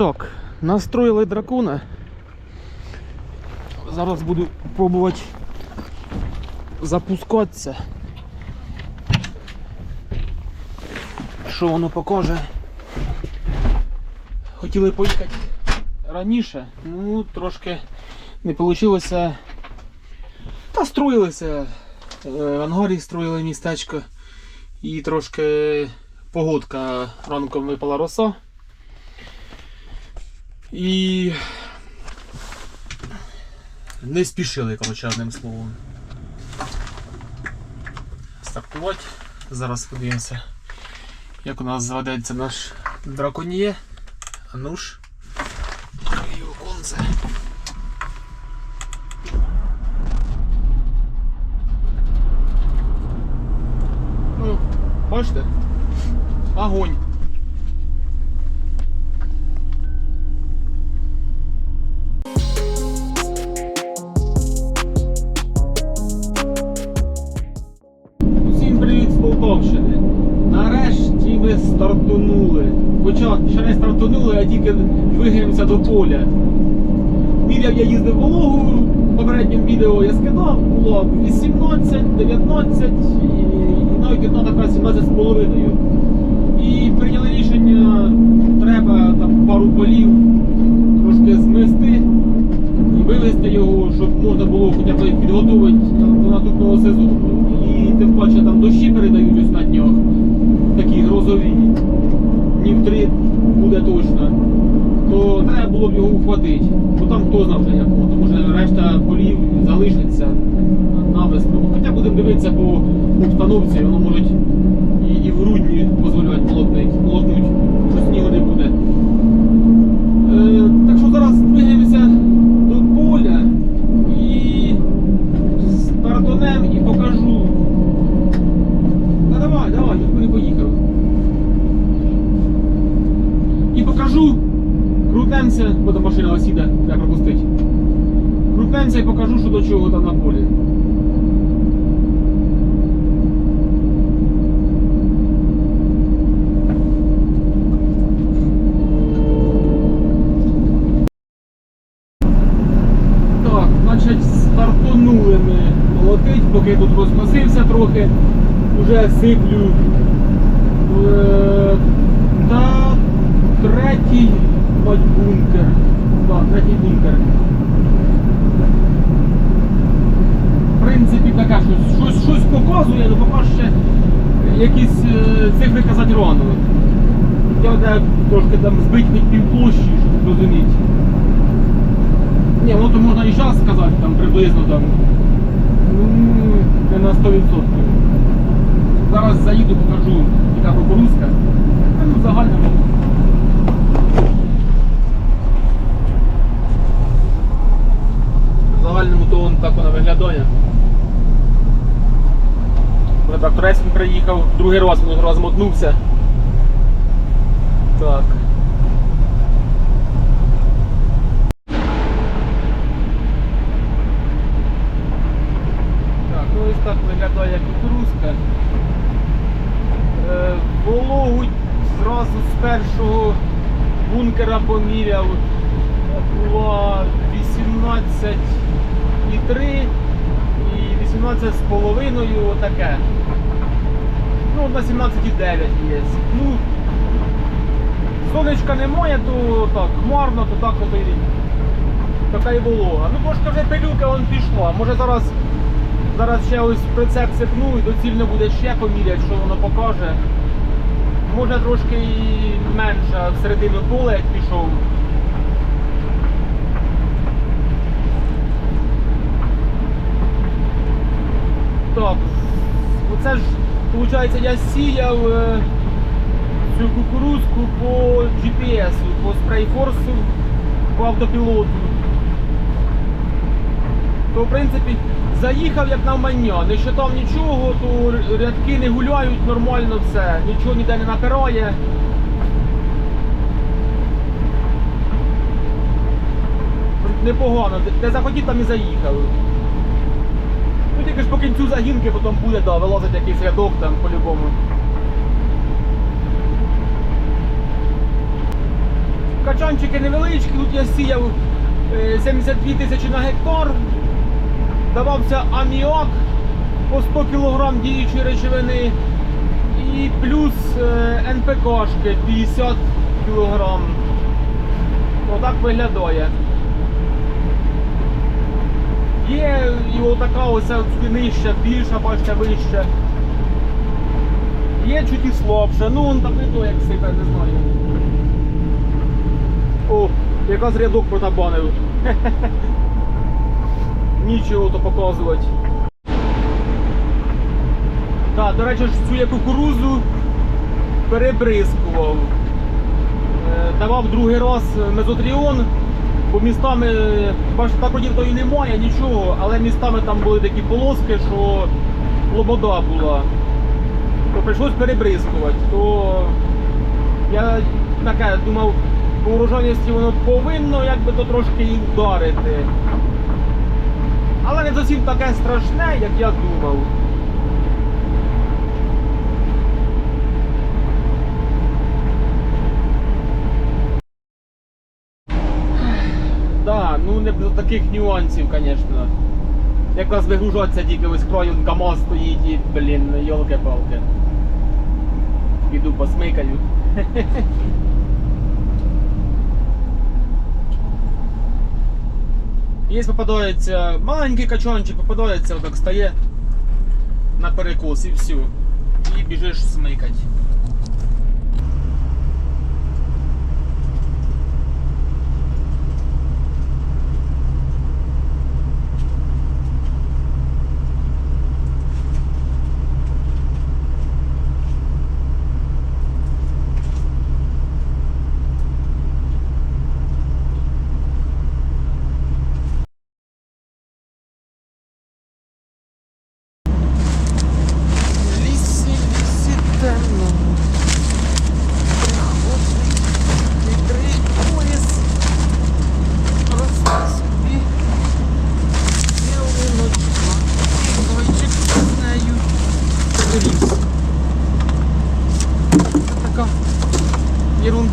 Так, настроїли дракона. Зараз буду пробувати запускатися. Що воно покаже? Хотіли поїхати раніше, ну трошки не вийшло. Та строїлися. Е, В ангарі строїли містечко і трошки погодка ранком випала роса. І не спішили, коротше, одним словом. Стартувати. Зараз подивимося, як у нас заведеться наш драконьє. А ж. І оконце. Ну, бачите? Огонь. Нарешті. Хоча ще не стартанули, а тільки двигаємося до поля. Міряв я їздив вологу, в попередньому відео я скидав, було 18, 19 і, і навіть одна така 17 з половиною. І прийняли рішення, треба там пару полів трошки змести і вивезти його, щоб можна було хоча б підготувати до наступного сезону. І тим паче там дощі передають ось на днях, такі грозові, днів три буде точно, то треба було б його ухватити. Бо там хто знав вже як воно, може решта полів залишиться на весну. Хоча будемо дивитися по обстановці, воно може і, і в грудні дозволяють молотнути, молотнуть, що снігу не буде. Е, так що зараз двигаємося до поля і стартонем і покажу. Та давай, давай, ніхто не поїхав. І покажу. Крутнемося, бо там машина осіда, треба пропустити. Крутнемося і покажу, що до чого там на полі. Так, значить, стартонули ми молотить, поки тут розкосився трохи, уже сиплю. Е, Та третій мать бункер. Так, третій бункер. В принципі, таке щось, щось, щось показує, але поки ще якісь е, цифри казати рано. Де трошки там збить під півплощі, щоб розуміти. Ні, воно то можна і час сказати, там приблизно там. Ну, не на 100%. Зараз заїду, покажу, яка кукурузка. Ну, в загальному. То так вона виглядає. Коли тракторець він приїхав, другий раз він розмотнувся. Так. Так, ну ось так виглядає кукурузка. Е, Вологу зразу з першого бункера поміряв. Була 18,3 і 18 з половиною отаке. Ну, на 17,9 є. Ну, сонечка немає, то так, хмарно, то так от і така і волога. Ну трошки вже пилюка вон пішла. Може зараз зараз ще ось прицеп сипну і доцільно буде ще поміряти, що воно покаже. Може трошки і менше в середину поля як пішов. Так, оце ж, виходить, я сіяв е, цю кукурузку по GPS, по спрейфорсу, по автопілоту. То в принципі заїхав як навмання, не щитав нічого, то рядки не гуляють нормально все, нічого ніде не напирає. Непогано, де захотів, там і заїхав. Тільки ж по кінцю загінки потім буде, да, вилазить якийсь рядок там по-любому. качанчики невеличкі, тут я сіяв е, 72 тисячі на гектар. Давався аміак по 100 кг діючої речовини і плюс е, НПКшки 50 кг. Отак виглядає. Є і отака ось нижча, більша, бачите, вища. Є чуть і слабше. Ну он там то як сипе, не знаю. О, якраз рядок протабанив. Нічого то показувати. Так, до речі, цю я кукурузу перебризкував. Е, Давав другий раз мезотріон, бо містами, так вроді то і немає нічого, але містами там були такі полоски, що лобода була. То прийшлось перебризкувати. То я таке думав, по урожайності воно повинно якби то трошки і вдарити. Але не зовсім таке страшне, як я думав. до таких нюансів, звісно. Якраз вигружатися тільки ось краю КАМАЗ стоїть і, блін, йолки-палки. Піду посмикаю. Є попадається маленький качанчик, попадається, отак стає на перекос і все. І біжиш смикать.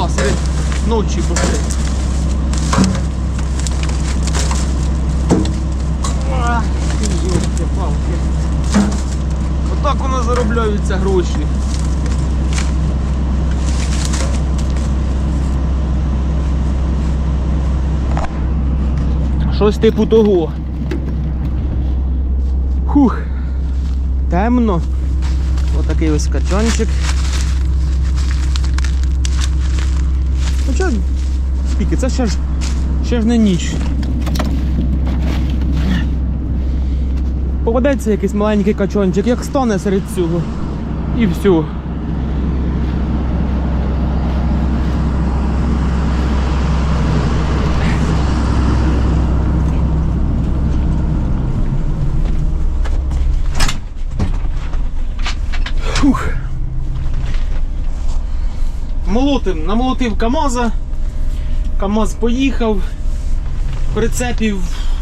Ерунда серед ночі. Ах, Йолки-палки. Отак воно заробляються гроші. Щось типу того. Хух. Темно. Отакий ось качанчик. Хоча, скільки, це ще ж, ще ж не ніч. Попадеться якийсь маленький качончик, як стане серед цього. І все. Молотим, намолотив КАМАЗа. КАМАЗ поїхав. Прицепів,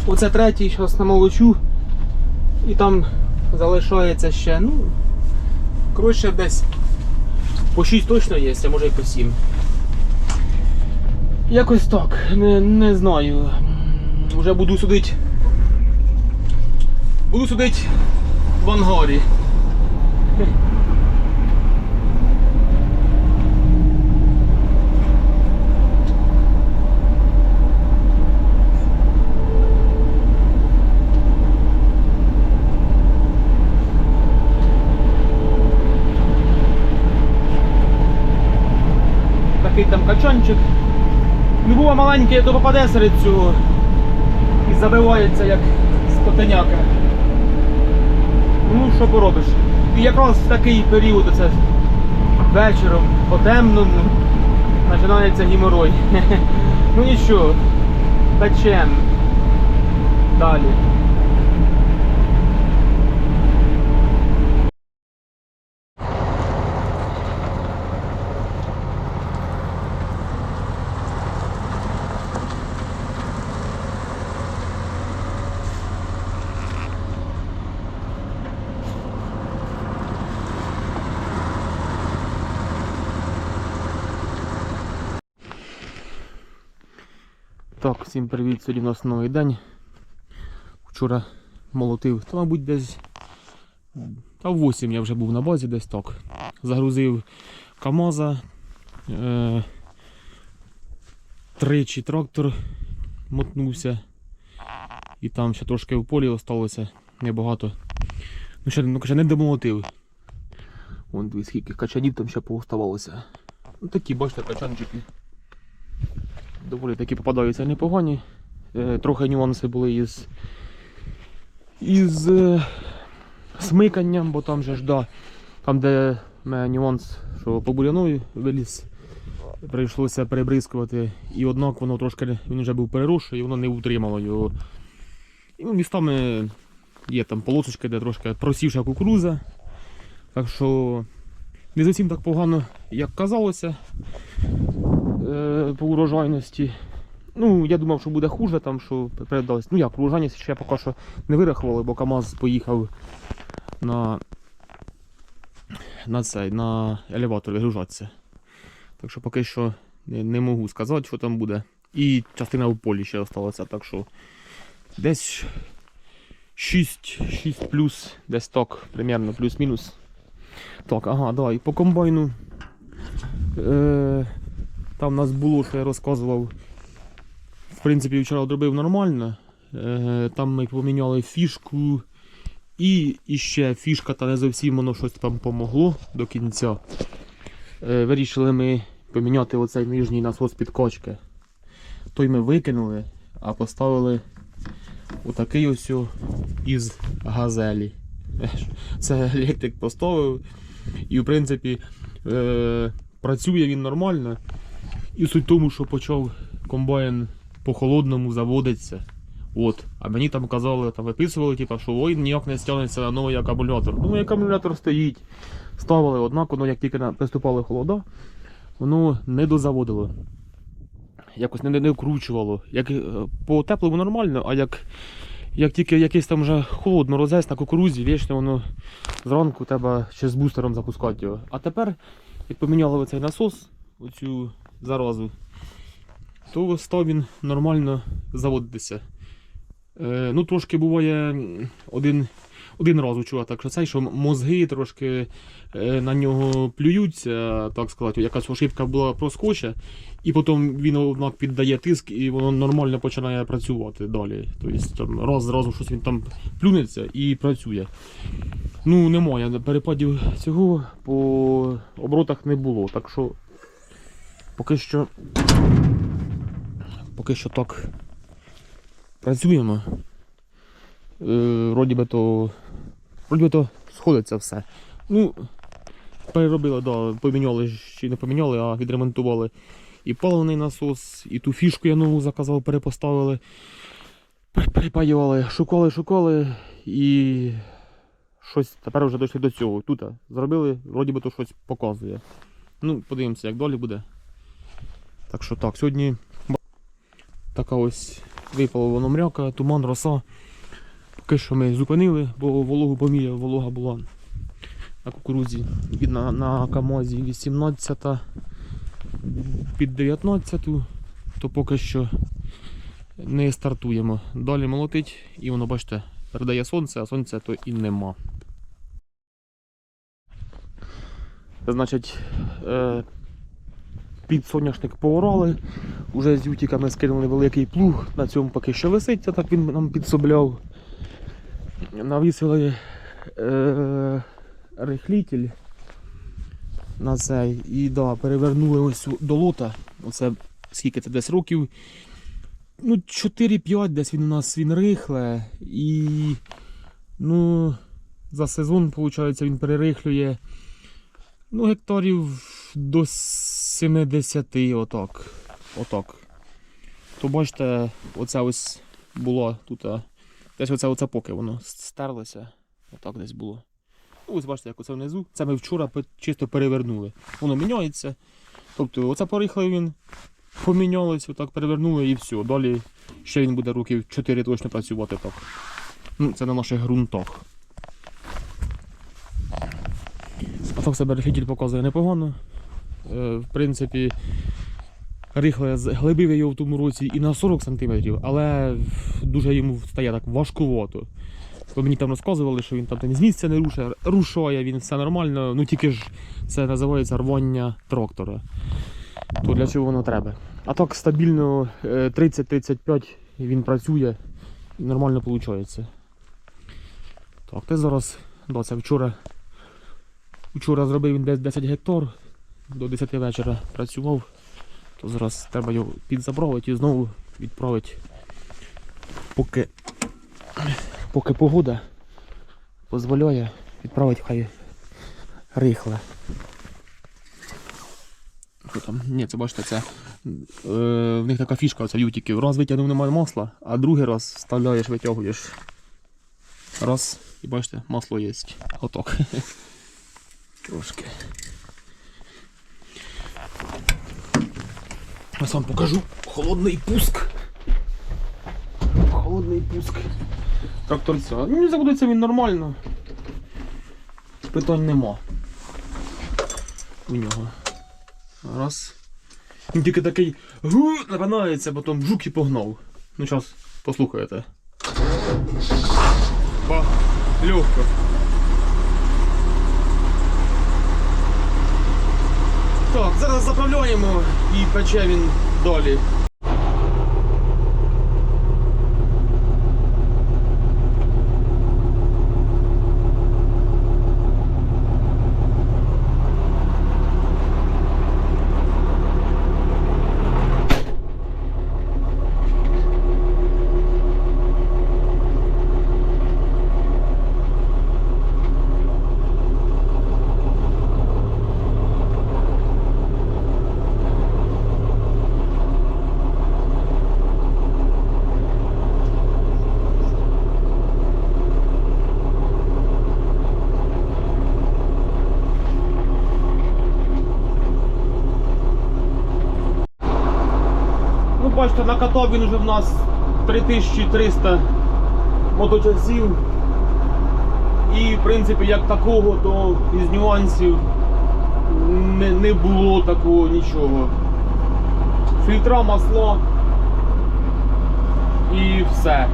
оце третій, зараз намолочу. І там залишається ще, ну, коротше, десь по 6 точно є, а може і по 7. Якось так, не, не знаю. М, Уже буду судити. Буду судити в ангарі. Такий там качанчик. Ну була маленький, то попаде серед цього і забивається як скотеняка. Ну, що поробиш? І якраз в такий період, оце вечором, по темному, починається гіморой. Ну нічого, печем. Далі. Всім привіт, сьогодні у нас новий день. Вчора молотив, та мабуть десь. Та 8 я вже був на базі десь так. Загрузив КАМАЗа. Е, тричі трактор мотнувся. І там ще трошки в полі залишилося небагато. Ну ще, ну, ще не домолотив. Вон дві скільки качанів там ще пооставалося. Ну такі, бачите, качанчики. Доволі таки попадаються непогані. Е, трохи нюанси були із, із е, смиканням, бо там же ж да, там де нюанс, що по бурянові виліз, прийшлося перебризкувати. І однак воно трошки він вже був переросший і воно не утримало його. І ну, містами є там полосочки, де трошки просівша кукуруза. Так що не зовсім так погано, як казалося по урожайності. Ну, я думав, що буде хуже, там, що передалось. Ну як, урожайність ще поки що не вирахували, бо КАМАЗ поїхав на, на цей, на елеватор вигружатися. Так що поки що не, не можу сказати, що там буде. І частина в полі ще залишилася, так що десь 6, 6 плюс, десь так, примерно плюс-мінус. Так, ага, да, і по комбайну. Е, там у нас було, що я розказував. В принципі, вчора зробив нормально. Е, там ми поміняли фішку. І, ще фішка, та не зовсім воно щось там помогло до кінця. Е, вирішили ми поміняти оцей нижній насос підкачки. Той ми викинули, а поставили отакий ось із газелі. Це електрик поставив. І в принципі е, працює він нормально. І суть тому, що почав комбайн по холодному заводиться. От. А мені там казали, там виписували, типу, що ой, ніяк не стягнеться на новий акумулятор. Ну, як акумулятор стоїть. Ставили, однак воно, як тільки приступали холода, воно не дозаводило. Якось не, не, вкручувало. Як е, по теплому нормально, а як, як тільки якийсь там вже холодно розець на кукурузі, вічно воно зранку треба ще з бустером запускати його. А тепер, як поміняли оцей насос, оцю заразу, то став він нормально заводитися. Е, ну, трошки буває один, один раз учула, так що цей, що мозги трошки е, на нього плюються, так сказати, якась ошибка була проскоче, і потім він однак піддає тиск і воно нормально починає працювати далі. Тобто там, раз зразу щось він там плюнеться і працює. Ну, немає перепадів цього по оборотах не було. Так що поки що. Поки що так працюємо. Е, вроді би то. Вроді би то сходиться все. Ну, переробили, да, поміняли, чи не поміняли, а відремонтували і паливний насос, і ту фішку я нову заказав, перепоставили. Пер- Перепаювали, шукали, шукали і щось тепер вже дійшли до цього. Тут зробили, вроді би то щось показує. Ну, подивимося, як далі буде. Так що так, сьогодні така ось випала воно мряка, туман, роса. Поки що ми зупинили, бо вологу поміряв, волога була на кукурудзі від на, на КАМАЗі 18 під 19, то поки що не стартуємо. Далі молотить і воно, бачите, передає сонце, а сонця то і нема. Значить, під соняшник поорали, уже з ютиками скинули великий плуг, на цьому поки що висить, а так він нам підсобляв. Навісили е, рихлітель на цей. І да, перевернули ось до лота. Оце скільки це десь років. Ну, 4-5 десь він у нас він рихле. І ну, за сезон, виходить, він перерихлює ну, гектарів до 70, отак. Отак. То бачите, оце ось було тут. Десь оце, оце поки воно стерлося. Отак десь було. Ось бачите, як оце внизу. Це ми вчора чисто перевернули. Воно міняється. Тобто оце порихлив він, помінялось, отак перевернули і все. Далі ще він буде років 4 точно працювати так. Ну, це на наших ґрунтах. Так себе рефітіль показує непогано. Е, в принципі, Рихле глибив я його в тому році і на 40 см, але дуже йому стає так важкувато. Бо мені там розказували, що він там з місця не рушає, рушає, він все нормально, ну тільки ж це називається рвання трактора. То для чого воно треба? А так стабільно е, 30-35 він працює і нормально виходить. Так, ти зараз, да, вчора. Вчора зробив він десь 10 гектар, до 10 вечора працював, то зараз треба його підзабравити і знову відправити, поки, поки погода дозволяє, відправити хай рихле. Там? Ні, це бачите, це е, в них така фішка, це ютиків. Раз витягнув немає масла, а другий раз вставляєш, витягуєш. Раз, і бачите, масло є. Готок. Трошки. Я сам покажу. Холодний пуск. Холодний пуск. Тракторця. Ну, заводиться він нормально. Питань нема. У нього. Раз. Він тільки такий гу, напинається, потім жук і погнав. Ну, зараз послухаєте. Ба, легко. Зараз і пече він далі. Ну, бачите, накатав він вже в нас 3300 моточасів. І, в принципі, як такого, то із нюансів не, не було такого нічого. Фільтра, масло і все.